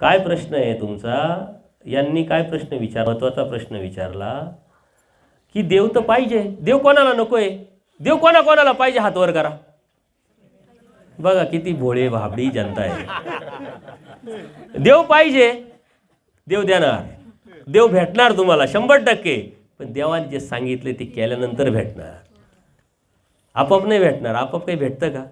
काय प्रश्न आहे तुमचा? यांनी काय प्रश्न विचार महत्त्वाचा प्रश्न विचारला? की देव तर पाहिजे. देव कोणाला नको आहे देव कोणा कोणाला पाहिजे हातवर करा. बघा किती भोळे भाबडी जनता आहे. देव पाहिजे. देव देणार. देव भेटणार तुम्हाला शंभर टक्के. पण देवाने जे सांगितले ते केल्यानंतर भेटणार. आपाप नाही भेटणार. आपाप काही भेटतं का?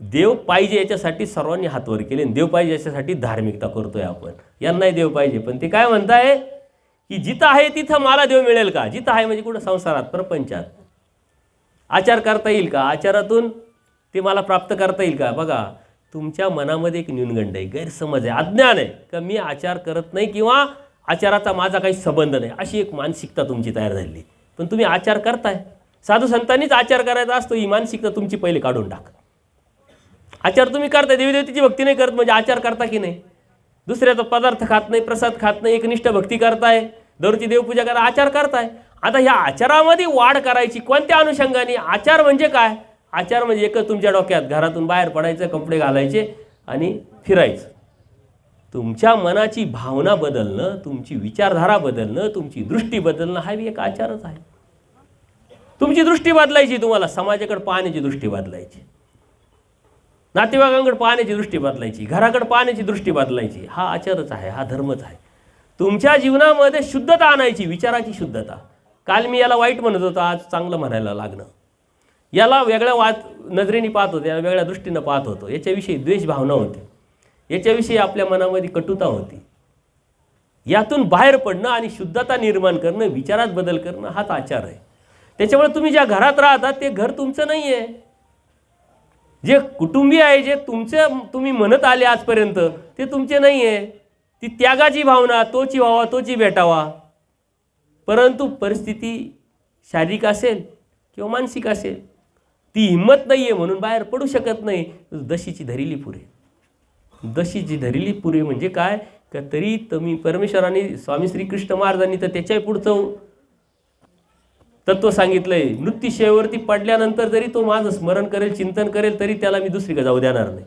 देव पाहिजे याच्यासाठी सर्वांनी हातवर केले आणि देव पाहिजे याच्यासाठी धार्मिकता करतोय आपण. यांनाही देव पाहिजे. पण ते काय म्हणताय? की जिथं आहे तिथं मला देव मिळेल का? जिथं आहे म्हणजे कुठं? संसारात प्रपंचात. आचार करता येईल का? आचारातून ते मला प्राप्त करता येईल का? बघा तुमच्या मनामध्ये एक न्यूनगंड आहे गैरसमज आहे अज्ञान आहे. का मी आचार करत नाही किंवा आचाराचा माझा काही संबंध नाही? अशी एक मानसिकता तुमची तयार झाली पण तुम्ही आचार करताय. साधू संतांनीच आचार करायचा असतो ही मानसिकता तुमची पहिले काढून टाक. आचार तुम्ही करताय देवीदेवतेची भक्ती नाही करत म्हणजे आचार करता की नाही? दुसऱ्याचा पदार्थ खात नाही प्रसाद खात नाही एकनिष्ठ भक्ती करताय दररोजची देवपूजा करा आचार करताय. आता ह्या आचारामध्ये वाढ करायची कोणत्या अनुषंगाने? आचार म्हणजे काय? आचार म्हणजे एकच तुमच्या डोक्यात घरातून बाहेर पडायचं कपडे घालायचे आणि फिरायचं. तुमच्या मनाची भावना बदलणं तुमची विचारधारा बदलणं तुमची दृष्टी बदलणं हा एक आचारच आहे. तुमची दृष्टी बदलायची तुम्हाला समाजाकडे पाहण्याची दृष्टी बदलायची. नातेवाईकांकडे पाहण्याची दृष्टी बदलायची घराकडे पाहण्याची दृष्टी बदलायची. हा आचारच आहे हा धर्मच आहे. तुमच्या जीवनामध्ये शुद्धता आणायची विचाराची शुद्धता. काल मी याला वाईट म्हणत होतो आज चांगलं म्हणायला लागणं याला वेगळ्या वाद नजरेने पाहत होतो याला वेगळ्या दृष्टीनं पाहत होतो. याच्याविषयी द्वेषभावना होती. याच्याविषयी आपल्या मनामध्ये कटुता होती. यातून बाहेर पडणं आणि शुद्धता निर्माण करणं विचारात बदल करणं हाच आचार आहे. त्याच्यामुळे तुम्ही ज्या घरात राहतात ते घर तुमचं नाही आहे जे कुटुंबीय आहे जे तुमचं तुम्ही म्हणत आले आजपर्यंत ते तुमचे नाही आहे ती त्यागाची भावना तोची व्हावा तोची भेटावा. परंतु परिस्थिती शारीरिक असेल किंवा मानसिक असेल ती हिंमत नाही आहे म्हणून बाहेर पडू शकत नाही. दशीची धरिली पुरे. दशीची धरिली पुरे म्हणजे काय? का तरी तुम्ही परमेश्वराने स्वामी श्रीकृष्ण महाराजांनी तर त्याच्याही पुढचं तत्व सांगितलंय. मृत्यूशेवरती पडल्यानंतर जरी तो माझं स्मरण करेल चिंतन करेल तरी त्याला मी दुसरीकडे जाऊ देणार नाही.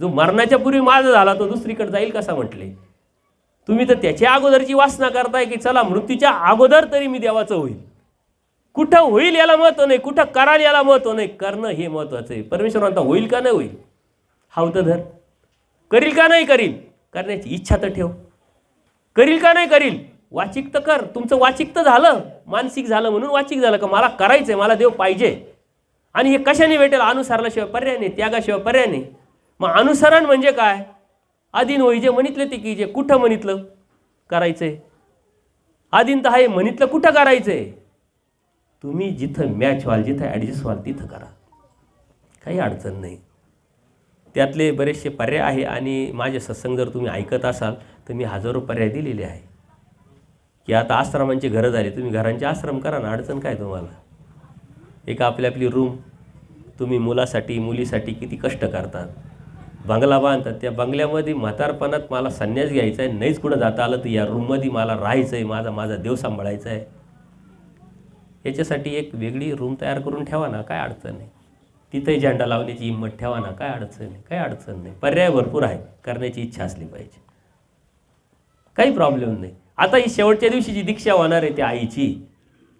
जो मरणाच्या पूर्वी माझा झाला तो दुसरीकडे जाईल कसा म्हटले? तुम्ही तर त्याच्या अगोदरची वासना करताय की चला मृत्यूच्या अगोदर तरी मी देवाचं होईल. कुठं होईल याला महत्त्व नाही कुठं कराल याला महत्त्व नाही. करणं हे महत्वाचं आहे. परमेश्वर म्हणता होईल का नाही होईल? हाव तर धर. करील का नाही करील? करण्याची इच्छा तर ठेव. करील का नाही करील? वाचिक तर कर. तुमचं वाचिक तर झालं. मानसिक झालं म्हणून वाचिक झालं का मला करायचंय मला देव पाहिजे. आणि हे कशाने भेटेल? अनुसरल्याशिवाय पर्याय नाही त्यागाशिवाय पर्याय नाही. मग अनुसरण म्हणजे काय? आधीन होई जे म्हणितले ते की जे कुठं म्हणितलं? करायचंय. आधीन तर आहे म्हणितलं कुठं करायचंय? तुम्ही जिथं मॅच व्हाल जिथं ॲडजस्ट व्हाल तिथं करा. काही अडचण नाही. त्यातले बरेचसे पर्याय आहे आणि माझे सत्संग जर तुम्ही ऐकत असाल तर मी हजारो पर्याय दिलेले आहे की आता आश्रमांची घरं झाली तुम्ही घरांचे आश्रम करा ना अडचण काय तुम्हाला? एक आपली आपली रूम तुम्ही मुलासाठी मुलीसाठी किती कष्ट करतात. बंगला बांधतात. त्या बंगल्यामध्ये म्हातारपणात मला संन्यास घ्यायचा आहे नाहीच कुठं जाता आलं तर या रूममध्ये मला राहायचं आहे माझा माझा देव सांभाळायचा आहे याच्यासाठी एक वेगळी रूम तयार करून ठेवा ना काय अडचण नाही तिथंही झेंडा लावण्याची हिंमत ठेवा ना काय अडचण नाही काय अडचण नाही. पर्याय भरपूर आहे करण्याची इच्छा असली पाहिजे. काही प्रॉब्लेम नाही. आता ही शेवटच्या दिवशी जी दीक्षा होणार आहे त्या आईची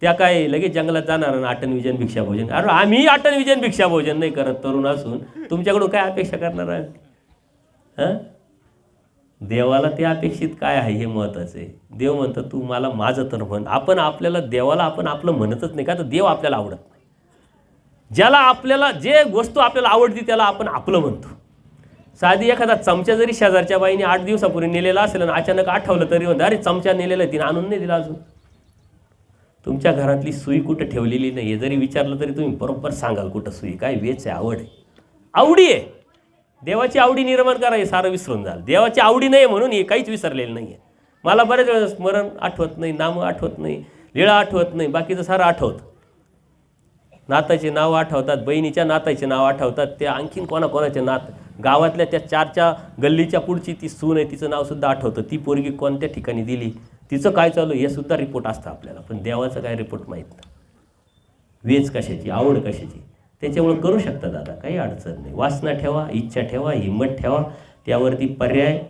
त्या काय लगेच जंगलात जाणार ना आटन विजन भिक्षा भोजन. अरे आम्ही आटन विजन भिक्षा भोजन नाही करत तरुण असून. तुमच्याकडून काय अपेक्षा करणार आहे हां? देवाला ते अपेक्षित काय आहे हे महत्त्वाचं आहे. देव म्हणतं तू मला माझं तर म्हण. आपण आपल्याला देवाला आपण आपलं म्हणतच नाही का? तर देव आपल्याला आवडत नाही. ज्याला आपल्याला जे वस्तू आपल्याला आवडती त्याला आपण आपलं म्हणतो. साधी एखादा चमचा जरी शेजारच्या बाईने आठ दिवसापूर्वी नेलेला असेल आणि अचानक आठवलं तरी म्हणतं अरे चमचा नेलेला आहे, तिने आणून नाही दिला अजून. तुमच्या घरातली सुई कुठं ठेवलेली नाही आहे जरी विचारलं तरी तुम्ही बरोबर सांगाल कुठं सुई. काय वेच आहे आवड आहे. आवडी आहे. देवाची आवडी निर्माण करा हे सारं विसरून जाल. देवाची आवडी नाही आहे म्हणून हे काहीच विसरलेलं नाही आहे मला बऱ्याच वेळेस स्मरण आठवत नाही नामं आठवत नाही लिळा आठवत नाही बाकीचं सारं आठवतं. नाताचे नाव आठवतात बहिणीच्या नाताचे नाव आठवतात ते आणखीन कोणाकोणाचे नात गावातल्या त्या चारच्या गल्लीच्या पुढची ती सून आहे तिचं नावसुद्धा आठवतं. ती पोरगी कोणत्या ठिकाणी दिली? तिचं काय चालू आहे हे सुद्धा रिपोर्ट असतं आपल्याला. पण देवाचं काय रिपोर्ट माहीत नाही. वेच कशाची आवड कशाची? त्याच्यामुळे करू शकता दादा काही अडचण नाही. वासना ठेवा इच्छा ठेवा हिंमत ठेवा. त्यावरती पर्याय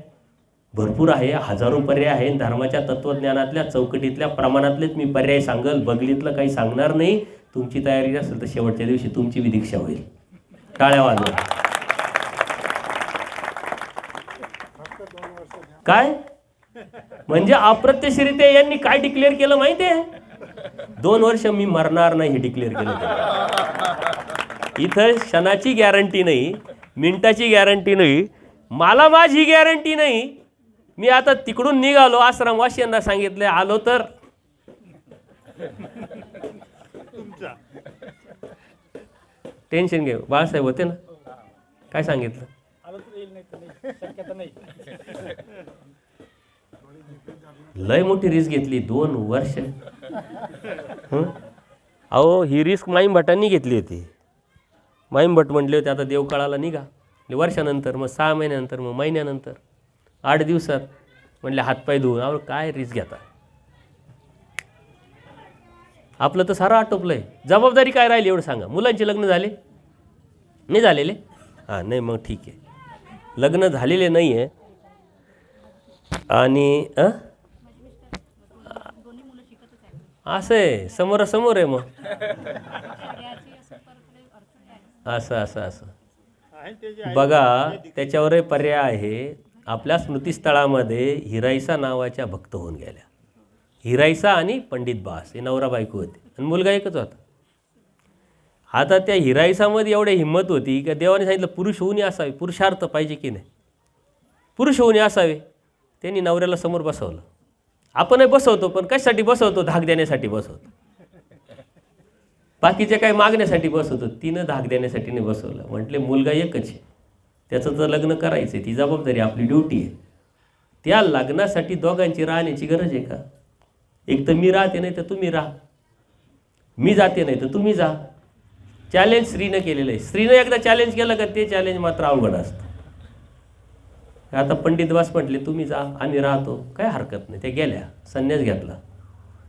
भरपूर आहे हजारो पर्याय आहे. धर्माच्या तत्वज्ञानातल्या चौकटीतल्या प्रमाणातलेच मी पर्याय सांगल बगलीतलं काही सांगणार नाही. तुमची तयारी असेल तर शेवटच्या दिवशी तुमची विदीक्षा होईल. टाळ्या वाजवा. काय? म्हणजे अप्रत्यक्षरित्या यांनी काय डिक्लेअर केलं माहिती आहे? दोन वर्ष मी मरणार नाही हे डिक्लेअर केलं. इथं क्षणाची गॅरंटी नाही मिनिटाची गॅरंटी नाही मला माझी गॅरंटी नाही. मी आता तिकडून निघालो आश्रमवासियांना सांगितले आलो तर. टेन्शन घे बाळासाहेब होते ना? काय सांगितलं? लय मोठी रिस्क घेतली दोन वर्ष. अहो ही रिस्क माईम भटांनी घेतली होती. माईम भट म्हटले होते आता देवकाळाला निघा. वर्षानंतर मग सहा महिन्यानंतर मग महिन्यानंतर. आठ दिवसात म्हटले हातपाय धुवून अहो काय रिस्क घेता? आपलं तर सारं आटोपलं आहे जबाबदारी काय राहिली एवढं सांगा. मुलांचे लग्न झाले? नाही झालेले? हां नाही मग ठीक आहे. लग्न झालेले नाही आहे आणि असं आहे. समोरासमोर आहे मग. असं असं असं. बघा त्याच्यावरही पर्याय आहे. आपल्या स्मृतीस्थळामध्ये हिराईसा नावाच्या भक्त होऊन गेल्या. हिराईसा आणि पंडित बास हे नवरा बायको होते. आणि मुलगा एकच होता. आता त्या हिराईसामध्ये एवढी हिंमत होती की देवाने सांगितलं पुरुष होऊनही असावे पुरुषार्थ पाहिजे की नाही? पुरुष होऊनही असावे त्यांनी नवऱ्याला समोर बसवलं. आपणही बसवतो पण कशासाठी बसवतो? धाक देण्यासाठी बसवतो. बाकीचे काही मागण्यासाठी बसवतो. तिनं धाक देण्यासाठी नाही बसवलं. म्हटले मुलगा एकच आहे. त्याचं तर लग्न करायचं आहे ती जबाबदारी आपली ड्युटी आहे. त्या लग्नासाठी दोघांची राहण्याची गरज आहे का? एक तर मी राहते नाही तर तुम्ही राहा. मी जाते नाही तर तुम्ही जा. चॅलेंज स्त्रीनं केलेलं आहे. स्त्रीनं एकदा चॅलेंज केलं का? ते चॅलेंज मात्र अवघड असतं. आता पंडितवास म्हटले तुम्ही जा आम्ही राहतो. काय हरकत नाही त्या गेल्या संन्यास घेतला.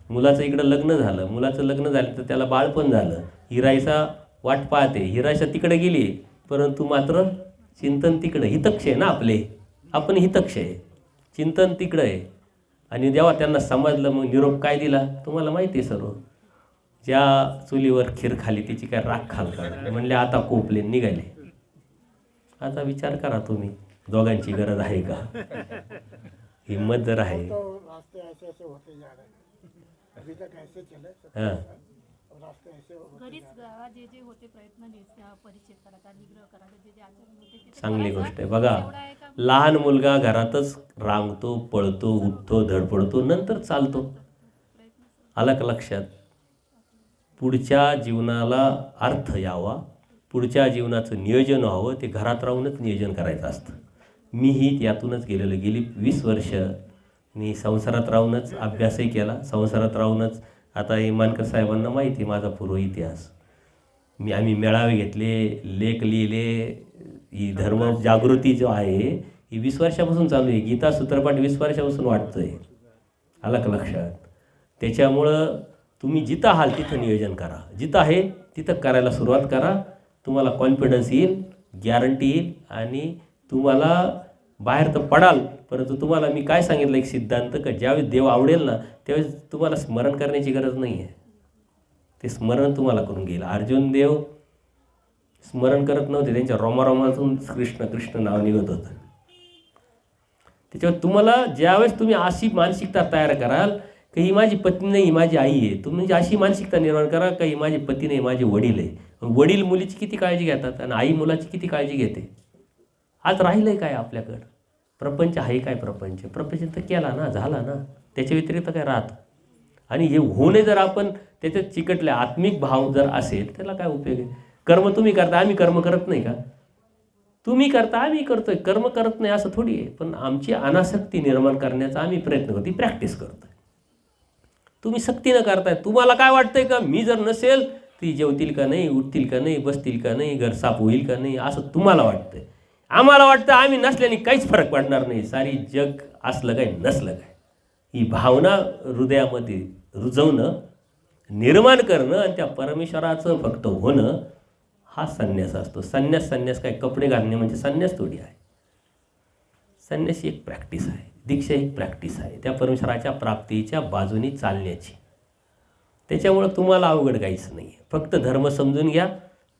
मुलाचं इकडं लग्न झालं मुलाचं लग्न झालं तर त्याला बाळ पण झालं. हिरायसा वाट पाहते हिरायसा तिकडे गेली परंतु मात्र चिंतन तिकडं हितक्ष आहे ना आपले. आपण हितक्ष आहे. चिंतन तिकडं आहे. आणि जेव्हा त्यांना समजलं मग निरोप काय दिला? तुम्हाला माहिती आहे सर्व. ज्या चुलीवर खीर खाली तिची काय राख खाल का म्हणले आता कोपले निघाले. आता विचार करा तुम्ही. दोघांची गरज आहे का? हिंमत जर आहे. हैं। हां। चांगली गोष्ट आहे. बघा लहान मुलगा घरातच रांगतो पळतो उठतो धडपडतो नंतर चालतो. आलं का लक्षात? पुढच्या जीवनाला अर्थ यावा. पुढच्या जीवनाचं नियोजन व्हावं. ते घरात राहूनच नियोजन करायचं असतं. मीही यातूनच गेलेलो. गेली वीस वर्ष मी संसारात राहूनच अभ्यासही केला. संसारात राहूनच आता हे मानकर साहेबांना माहिती आहे माझा पूर्व इतिहास. मी आम्ही मेळावे घेतले लेख लिहिले. ही धर्म जागृती जो आहे ही वीस वर्षापासून चालू आहे. गीता सूत्रपाठ वीस वर्षापासून वाटतोय. आलं का लक्षात. त्याच्यामुळं तुम्ही जिथं आहाल तिथं नियोजन करा. जिथं आहे तिथं करायला सुरुवात करा. तुम्हाला कॉन्फिडन्स येईल गॅरंटी येईल आणि तुम्हाला बाहेर तर पडाल परंतु तुम्हाला मी काय सांगितलं एक सिद्धांत का ज्यावेळेस देव आवडेल ना त्यावेळेस तुम्हाला स्मरण करण्याची गरज नाही आहे ते स्मरण तुम्हाला करून घेईल. अर्जुन देव स्मरण करत नव्हते त्यांच्या रोमारोमातून कृष्ण कृष्ण नाव निघत होतं. त्याच्यावर तुम्हाला ज्यावेळेस तुम्ही अशी मानसिकता तयार कराल की ही माझी पत्नी नाही ही माझी आई आहे तुम्ही म्हणजे अशी मानसिकता निर्माण करा का ही माझी पती नाही माझे वडील आहे. वडील मुलीची किती काळजी घेतात आणि आई मुलाची किती काळजी घेते? आज राहिलं आहे काय आपल्याकडं? प्रपंच आहे काय प्रपंच? प्रपंच तर केला ना झाला ना. त्याच्या व्यतिरिक्त काय राहत? आणि हे होणे जर आपण त्याच्यात चिकटले आत्मिक भाव जर असेल त्याला काय उपयोग आहे? कर्म तुम्ही करता आम्ही कर्म करत नाही का? तुम्ही करता आम्ही करतोय. कर्म करत नाही असं थोडी आहे. पण आमची अनासक्ती निर्माण करण्याचा आम्ही प्रयत्न करतो. प्रॅक्टिस करतोय. तुम्ही सक्तीनं करताय. तुम्हाला काय वाटतंय का? मी जर नसेल ती जेवतील का नाही उठतील का नाही बसतील का नाही घर साफ होईल का नाही असं तुम्हाला वाटतंय. आम्हाला वाटतं आम्ही नसल्याने काहीच फरक पडणार नाही. सारी जग असलं काय नसलं काय. ही भावना हृदयामध्ये रुजवणं निर्माण करणं आणि त्या परमेश्वराचं फक्त होणं हा संन्यास असतो. संन्यास संन्यास काय? कपडे घालणे म्हणजे संन्यास थोडी आहे. संन्यास ही एक प्रॅक्टिस आहे. दीक्षा एक प्रॅक्टिस आहे. त्या परमेश्वराच्या प्राप्तीच्या बाजूने चालण्याची. त्याच्यामुळं तुम्हाला अवघड काहीच नाही आहे फक्त धर्म समजून घ्या.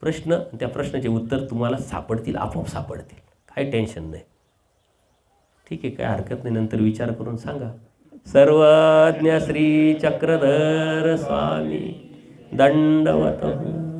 प्रश्न त्या प्रश्नाचे उत्तर तुम्हाला सापडतील आपोआप सापडतील. काही टेन्शन नाही. ठीक आहे काय हरकत नाही. नंतर विचार करून सांगा. सर्वज्ञ श्री चक्रधर स्वामी दंडवत हो.